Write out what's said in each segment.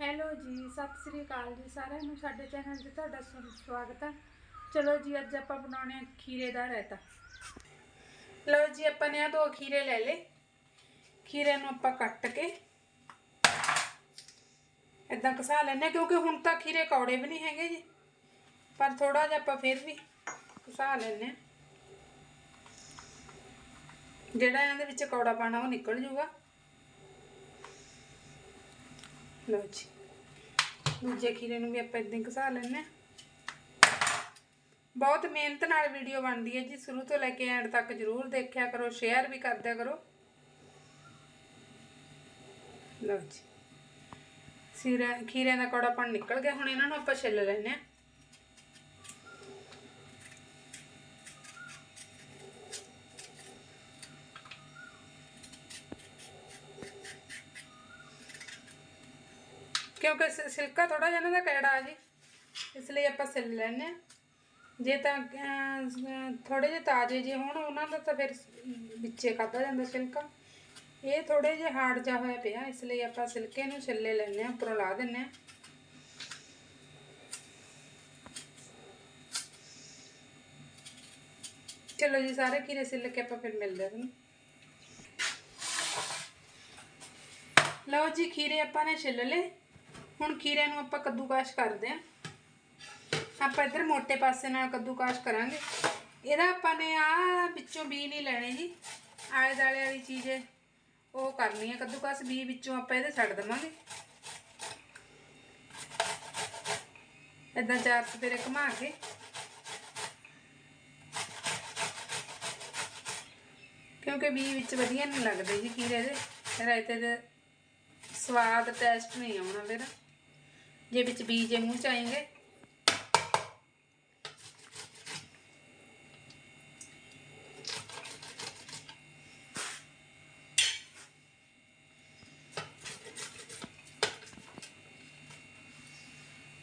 Hello ਜੀ, ਸਤਿ ਸ੍ਰੀ ਅਕਾਲ ਜੀ ਸਾਰਿਆਂ ਨੂੰ, ਸਾਡੇ ਚੈਨਲ 'ਤੇ ਤੁਹਾਡਾ ਸਵ- ਸਵਾਗਤ ਹੈ। ਚਲੋ ਜੀ, ਅੱਜ ਆਪਾਂ ਬਣਾਉਣੇ ਆ ਖੀਰੇ ਦਾ ਰਾਇਤਾ। ਲਓ ਜੀ, ਆਪਾਂ ਨੇ ਆ ਦੋ ਖੀਰੇ ਲੈ ਲਏ। ਖੀਰੇ ਨੂੰ ਆਪਾਂ ਕੱਟ ਕੇ ਇਦਾਂ ਕਸਾ ਲੈਣੇ ਕਿਉਂਕਿ ਹੁਣ ਤਾਂ ਖੀਰੇ ਕੌੜੇ ਵੀ ਨਹੀਂ ਹੈਗੇ ਜੀ। ਪਰ ਥੋੜਾ ਜਿਹਾ ਆਪਾਂ ਫਿਰ ਵੀ ਘਸਾ ਲੈਣੇ ਆ ਜਿਹੜਾ ਇਹਨਾਂ ਦੇ ਵਿੱਚ ਕੌੜਾ ਪਾਣਾ ਉਹ ਨਿਕਲ ਜੂਗਾ। ਲਓ ਜੀ। ਦੂਜੇ ਖੀਰੇ ਨੂੰ ਵੀ ਆਪਾਂ ਇਦਾਂ ਹੀ ਘਸਾ ਲੈਣੇ ਆ ਬਹੁਤ ਮਿਹਨਤ ਨਾਲ ਵੀਡੀਓ ਬਣਦੀ ਹੈ ਜੀ। ਸ਼ੁਰੂ ਤੋਂ ਲੈ ਕੇ ਐਂਡ ਤੱਕ ਜਰੂਰ ਦੇਖਿਆ ਕਰੋ, ਸ਼ੇਅਰ ਵੀ ਕਰਦਿਆ ਕਰੋ। ਲਓ ਜੀ। ਸੀਰਾ ਖੀਰਿਆਂ ਦਾ ਕੌੜਾ ਕੌੜਾਪਣ ਨਿਕਲ ਗਿਆ। ਹੁਣ ਇਹਨਾਂ ਨੂੰ ਆਪਾਂ ਛਿੱਲ ਲੈਣੇ ਆ ਕਿਉਂਕਿ ਸ- ਸਿਲਕਾ ਥੋੜਾ ਜਿਹਾ ਇਹਨਾਂ ਦਾ ਕੈੜਾ ਆ ਜੀ ਇਸ ਲਈ ਆਪਾਂ ਸਿਲ ਲੈਣੇ ਆ ਜੇ ਤਾਂ ਥੋੜੇ ਜਿਹੇ ਤਾਜ਼ੇ ਜੇ ਹੋਣ, ਉਹਨਾਂ ਦਾ ਤਾਂ ਫਿਰ ਵਿੱਚੇ ਖਾਧਾ ਜਾਂਦਾ ਸਿਲਕਾ। ਇਹ ਥੋੜੇ ਜਿਹੇ ਹਾਰਡ ਜਾ ਹੋਇਆ ਪਿਆ, ਇਸ ਲਈ ਆਪਾਂ ਸਿਲਕੇ ਨੂੰ ਛਿੱਲੇ ਲੈਣੇ ਆ ਉੱਪਰੋਂ ਲਾ ਦਿੰਨੇ ਆ ਚਲੋ ਜੀ, ਸਾਰੇ ਖੀਰੇ ਸਿੱਲ ਕੇ ਆਪਾਂ ਫਿਰ ਮਿਲਦੇ ਹਾਂ ਤੁਹਾਨੂੰ। ਲਓ ਜੀ, ਖੀਰੇ ਆਪਾਂ ਨੇ ਛਿੱਲ ਲਏ। ਹੁਣ ਖੀਰੇ ਨੂੰ ਆਪਾਂ ਕੱਦੂਕਾਸ਼ ਕਰਦੇ ਆਂ ਆਪਾਂ ਇੱਧਰ ਮੋਟੇ ਪਾਸੇ ਨਾਲ ਕੱਦੂਕਾਸ਼ ਕਰਾਂਗੇ। ਇਹਦਾ ਆਪਾਂ ਨੇ ਆ ਵਿੱਚੋਂ ਬੀ ਨਹੀਂ ਲੈਣੇ ਜੀ। ਆਲੇ ਦਾਲੇ ਵਾਲੀ ਚੀਜ਼ ਹੈ, ਉਹ ਕਰਨੀ ਹੈ ਕੱਦੂਕਾਸ਼ ਬੀ ਵਿੱਚੋਂ ਆਪਾਂ ਇਹਦੇ ਛੱਡ ਦੇਵਾਂਗੇ। ਇਦਾਂ ਚਾਰ ਚਪੇਰੇ ਘੁਮਾ ਕੇ। ਕਿਉਂਕਿ ਬੀ ਵਿੱਚ ਵਧੀਆ ਨਹੀਂ ਲੱਗਦੇ ਜੀ ਖੀਰੇ ਦੇ। ਰਾਇਤੇ ਦੇ ਸਵਾਦ ਟੇਸਟ ਨਹੀਂ ਆਉਣਾ ਫਿਰ ਜੇ ਵਿੱਚ ਬੀਜ ਮੂੰਹ ਚ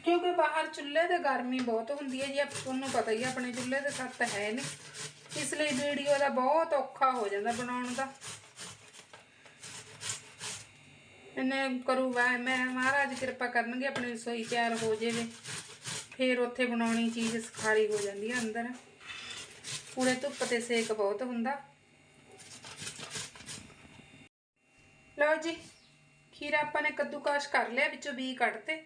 ਕਿਉਂਕਿ ਬਾਹਰ ਚੁੱਲ੍ਹੇ ਤੇ ਗਰਮੀ ਬਹੁਤ ਹੁੰਦੀ ਹੈ ਜੀ ਤੁਹਾਨੂੰ ਪਤਾ ਹੀ ਆਪਣੇ ਚੁੱਲ੍ਹੇ ਤੇ ਸੱਤ ਹੈ ਨਹੀਂ। ਇਸ ਲਈ ਵੀਡੀਓ ਦਾ ਬਹੁਤ ਔਖਾ ਹੋ ਜਾਂਦਾ ਬਣਾਉਣ ਦਾ। ਇਹਨੇ ਕਰੂਗਾ ਮੈਂ ਮਹਾਰਾਜ ਕਿਰਪਾ ਕਰਨਗੇ, ਆਪਣੀ ਰਸੋਈ ਤਿਆਰ ਹੋ ਜਾਵੇ। ਫਿਰ ਉੱਥੇ ਬਣਾਉਣੀ ਚੀਜ਼ ਸਖਾਲੀ ਹੋ ਜਾਂਦੀ ਹੈ ਅੰਦਰ। ਪੂਰੇ ਧੁੱਪ ਤੇ ਸੇਕ ਬਹੁਤ ਹੁੰਦਾ। ਲਓ ਜੀ, ਖੀਰਾ ਆਪਾਂ ਨੇ ਕੱਦੂਕਾਸ਼ ਕਰ ਲਿਆ, ਵਿੱਚੋਂ ਬੀ ਕੱਢਤੇ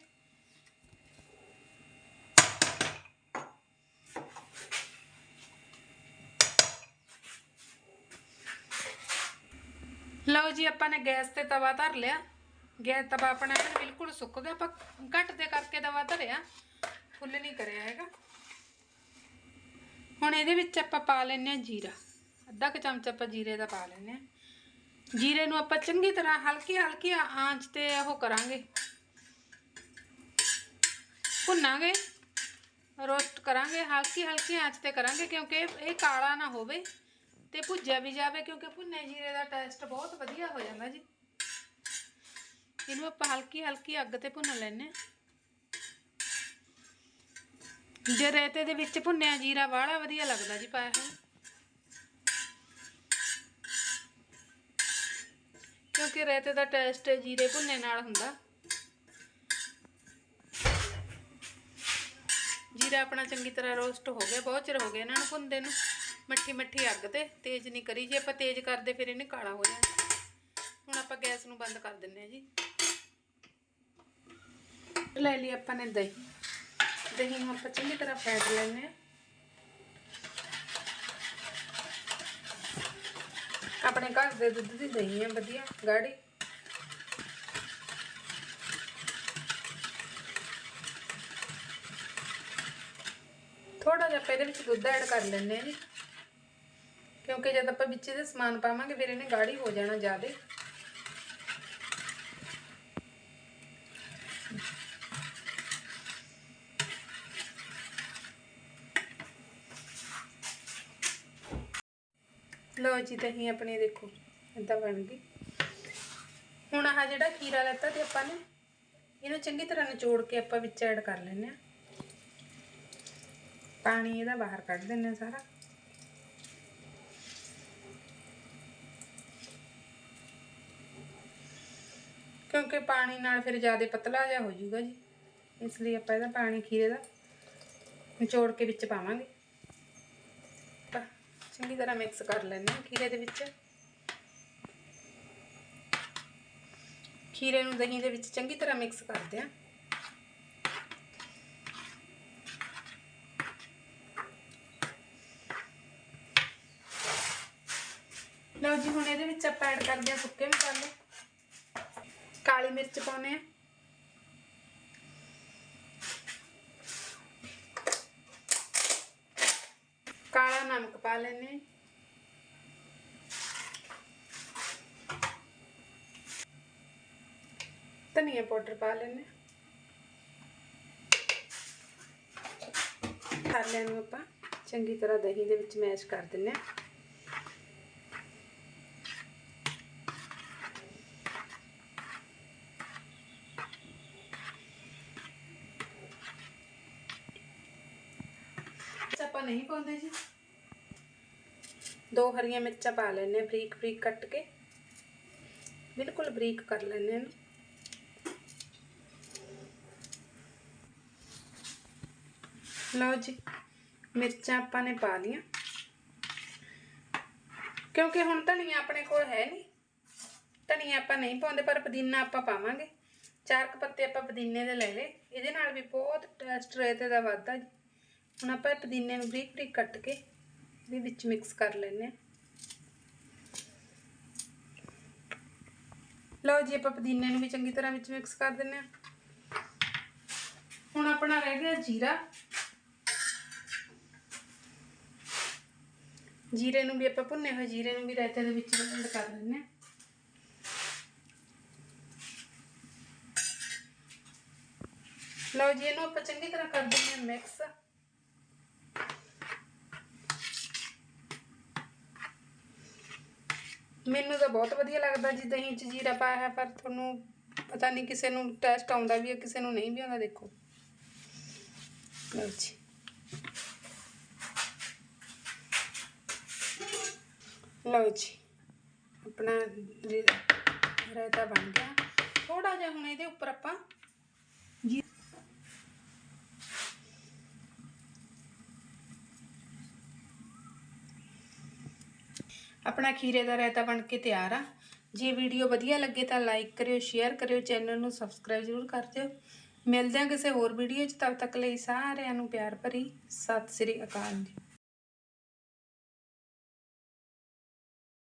ਲਓ ਜੀ, ਆਪਾਂ ਨੇ ਗੈਸ ਤੇ ਤਵਾ ਧਰ ਲਿਆ। ਗੈਸ ਤਵਾ ਆਪਣਾ ਐਨ ਬਿਲਕੁਲ ਸੁੱਕ ਗਿਆ। ਆਪਾਂ ਘੱਟ ਦੇ ਕਰਕੇ ਤਵਾ ਧਰਿਆ ਫੁੱਲ ਨਹੀਂ ਕਰਿਆ ਹੈਗਾ। ਹੁਣ ਇਹਦੇ ਵਿੱਚ ਆਪਾਂ ਪਾ ਲੈਨੇ ਆ ਜੀਰਾ। ਅੱਧਾ ਕੁ ਚਮਚ ਆਪਾਂ ਜੀਰੇ ਦਾ ਪਾ ਲੈਨੇ ਆ ਜੀਰੇ ਨੂੰ ਆਪਾਂ ਚੰਗੀ ਤਰ੍ਹਾਂ ਹਲਕੀ ਹਲਕੀ ਆਂਚ ਤੇ ਉਹ ਕਰਾਂਗੇ। ਭੁੰਨਾਂਗੇ। ਰੋਸਟ ਕਰਾਂਗੇ। ਹਲਕੀ ਹਲਕੀ ਆਂਚ ਤੇ ਕਰਾਂਗੇ ਕਿਉਂਕਿ ਇਹ ਇਹ ਕਾਲਾ ਨਾ ਹੋਵੇ ਤੇ ਭੁੱਜਿਆ ਵੀ ਜਾਵੇ ਕਿਉਂਕਿ ਭੁੰਨੇ ਜੀਰੇ ਦਾ ਟੇਸਟ ਬਹੁਤ ਵਧੀਆ ਹੋ ਜਾਂਦਾ ਜੀ। ਇਹਨੂੰ ਆਪਾਂ ਹਲਕੀ ਹਲਕੀ ਅੱਗ ਤੇ ਭੁੰਨ ਲੈਨੇ ਜੇ ਰੇਤੇ ਦੇ ਵਿੱਚ ਭੁੰਨਿਆ ਜੀਰਾ ਵਾਲਾ ਵਧੀਆ ਲੱਗਦਾ ਜੀ ਪਾਇਆ ਹੋਇਆ। ਕਿਉਂਕਿ ਰੇਤੇ ਦਾ ਟੇਸਟ ਜੀਰੇ ਭੁੰਨੇ ਨਾਲ ਹੁੰਦਾ। ਜੀਰਾ ਆਪਣਾ ਚੰਗੀ ਤਰ੍ਹਾਂ ਰੋਸਟ ਹੋ ਗਿਆ, ਬਹੁਤ ਚਿਰ ਹੋ ਗਿਆ ਇਹਨਾਂ ਨੂੰ ਭੁੰਨਦੇ ਨੂੰ। ਮੱਠੀ ਮੱਠੀ ਅੱਗ ਤੇ ਤੇਜ਼ ਨਹੀਂ ਕਰੀ, ਜੇ ਆਪਾਂ ਤੇਜ਼ ਕਰਦੇ ਫਿਰ ਇਹਨੇ ਕਾਲਾ ਹੋ ਜਾਣਾ। ਹੁਣ ਆਪਾਂ ਗੈਸ ਨੂੰ ਬੰਦ ਕਰ ਦਿੰਨੇ ਆ ਜੀ। ਲੈ ਲਈ ਆਪਾਂ ਨੇ ਦਹੀਂ। ਦਹੀਂ ਨੂੰ ਆਪਾਂ ਚੰਗੀ ਤਰ੍ਹਾਂ ਫੈਟ ਲੈਣੇ ਆ ਆਪਣੇ ਘਰ ਦੇ ਦੁੱਧ ਦੀ ਦਹੀਂ ਹੈ ਵਧੀਆ, ਗਾੜੀ। ਥੋੜਾ ਜਿਹਾ ਆਪਾਂ ਇਹਦੇ ਵਿੱਚ ਦੁੱਧ ਐਡ ਕਰ ਲੈਂਦੇ ਹਾਂ ਜੀ। ਕਿਉਂਕਿ ਜਦ ਆਪਾਂ ਵਿੱਚ ਦੇ ਸਮਾਨ ਪਾਵਾਂਗੇ, ਫਿਰ ਇਹਨੇ ਗਾੜੀ ਹੋ ਜਾਣਾ ਜ਼ਿਆਦਾ। ਲਓ ਜੀ ਦਹੀਂ ਆਪਣੀ ਦੇਖੋ ਇਦਾਂ ਬਣ ਗਈ। ਹੁਣ ਆਹ ਜਿਹੜਾ ਖੀਰਾ ਲੈਤਾ ਤੇ ਆਪਾਂ ਨੇ, ਇਹਨੂੰ ਚੰਗੀ ਤਰ੍ਹਾਂ ਨਿਚੋੜ ਕੇ ਆਪਾਂ ਵਿੱਚ ਐਡ ਕਰ ਲੈਂਦੇ ਆ ਪਾਣੀ ਇਹਦਾ ਬਾਹਰ ਕੱਢ ਦਿੰਨੇ ਆ ਸਾਰਾ। ਕਿਉਂਕਿ ਪਾਣੀ ਨਾਲ ਫਿਰ ਜ਼ਿਆਦਾ ਪਤਲਾ ਜਿਹਾ ਹੋ ਜਾਊਗਾ ਜੀ। ਇਸ ਲਈ ਆਪਾਂ ਇਹਦਾ ਪਾਣੀ ਖੀਰੇ ਦਾ ਨਿਚੋੜ ਕੇ ਵਿੱਚ ਪਾਵਾਂਗੇ। ਚੰਗੀ ਤਰ੍ਹਾਂ ਮਿਕਸ ਕਰ ਲੈਂਦੇ ਹਾਂ ਖੀਰੇ ਦੇ ਵਿੱਚ। ਖੀਰੇ ਨੂੰ ਦਹੀਂ ਦੇ ਵਿੱਚ ਚੰਗੀ ਤਰ੍ਹਾਂ ਮਿਕਸ ਕਰਦੇ ਹਾਂ। ਲਓ ਜੀ, ਹੁਣ ਇਹਦੇ ਵਿੱਚ ਆਪਾਂ ਐਡ ਕਰਦੇ ਹਾਂ ਸੁੱਕੇ ਮਸਾਲੇ। ਕਾਲੀ ਮਿਰਚ ਪਾਉਨੇ ਆ ਕਾਲਾ ਨਮਕ ਪਾ ਲੈਨੇ ਧਨੀਆ ਪਾਊਡਰ ਪਾ ਮਸਾਲਿਆਂ ਨੂੰ ਆਪਾਂ ਚੰਗੀ ਤਰ੍ਹਾਂ ਦਹੀਂ ਦੇ ਵਿੱਚ ਮੈਸ਼ ਕਰ ਦਿੰਨੇ ਆ ਆਪਾਂ ਨਹੀਂ ਪਾਉਂਦੇ ਜੀ ਦੋ ਹਰੀਆਂ ਮਿਰਚਾਂ ਪਾ ਲੈਣੇ ਬਰੀਕ ਬਰੀਕ ਕੱਟ ਕੇ। ਬਿਲਕੁਲ ਬਰੀਕ ਕਰ ਲੈਣੇ ਇਹਨੂੰ। ਲਓ ਜੀ, ਮਿਰਚਾਂ ਆਪਾਂ ਨੇ ਪਾ ਲੀਆਂ। ਕਿਉਂਕਿ ਹੁਣ ਧਨੀਆ ਆਪਣੇ ਕੋਲ ਹੈ ਨਹੀਂ। ਧਨੀਆ ਆਪਾਂ ਨਹੀਂ ਪਾਉਂਦੇ, ਪਰ ਪੁਦੀਨਾ ਆਪਾਂ ਪਾਵਾਂਗੇ। ਚਾਰ ਕ ਪੱਤੇ ਆਪਾਂ ਪੁਦੀਨੇ ਦੇ ਲੈ ਲਏ। ਇਹਦੇ ਨਾਲ ਵੀ ਬਹੁਤ ਟੇਸਟ ਰਹਤੇ ਦਾ ਵਾਧਾ ਜੀ। ਹੁਣ ਆਪਾਂ ਪੁਦੀਨੇ ਨੂੰ ਬਰੀਕ ਬਰੀਕ ਕੱਟ ਕੇ ਇਹਦੇ ਵਿੱਚ ਮਿਕਸ ਕਰ ਲੈਂਦੇ ਲਓ ਜੀ, ਆਪਾਂ ਪੁਦੀਨੇ ਨੂੰ ਵੀ ਚੰਗੀ ਤਰ੍ਹਾਂ ਵਿੱਚ ਮਿਕਸ ਕਰ ਦਿੰਦੇ ਹਾਂ। ਹੁਣ ਆਪਣਾ ਰਹਿ ਗਿਆ ਜੀਰਾ। ਜੀਰੇ ਨੂੰ ਵੀ ਆਪਾਂ ਭੁੰਨੇ ਹੋਏ ਜੀਰੇ ਨੂੰ ਵੀ ਰਾਇਤੇ ਦੇ ਵਿੱਚ ਐਡ ਕਰ ਲੈਂਦੇ ਹਾਂ। ਲਓ ਜੀ, ਇਹਨੂੰ ਆਪਾਂ ਚੰਗੀ ਤਰ੍ਹਾਂ ਕਰ ਦਿੰਦੇ ਹਾਂ ਮਿਕਸ ਮੈਨੂੰ ਤਾਂ ਬਹੁਤ ਵਧੀਆ ਲੱਗਦਾ ਜੀ ਦਹੀਂ 'ਚ ਜੀਰਾ ਪਾਇਆ ਹੈ ਪਰ ਤੁਹਾਨੂੰ ਪਤਾ ਨਹੀਂ ਕਿਸੇ ਨੂੰ ਟੇਸਟ ਆਉਂਦਾ ਵੀ ਹੈ, ਕਿਸੇ ਨੂੰ ਨਹੀਂ ਵੀ ਆਉਂਦਾ, ਦੇਖੋ। ਲਓ ਜੀ। ਲਓ ਜੀ। ਆਪਣਾ ਰੇ- ਰਾਇਤਾ ਬਣ ਗਿਆ। ਥੋੜਾ ਜਿਹਾ ਹੁਣ ਇਹਦੇ ਉੱਪਰ ਆਪਾਂ ਜੀ ਆਪਣਾ ਖੀਰੇ ਦਾ ਰਾਇਤਾ ਬਣ ਕੇ ਤਿਆਰ ਆ। ਜੇ ਵੀਡੀਓ ਵਧੀਆ ਲੱਗੇ ਤਾਂ ਲਾਈਕ ਕਰਿਓ ਸ਼ੇਅਰ ਕਰਿਓ ਚੈਨਲ ਨੂੰ ਸਬਸਕ੍ਰਾਈਬ ਜ਼ਰੂਰ ਕਰ ਦਿਓ। ਮਿਲਦੇ ਹਾਂ ਕਿਸੇ ਹੋਰ ਵੀਡੀਓ 'ਚ। ਤਦ ਤੱਕ ਲਈ ਸਾਰਿਆਂ ਨੂੰ ਪਿਆਰ ਭਰੀ। ਸਤਿ ਸ੍ਰੀ ਅਕਾਲ ਜੀ।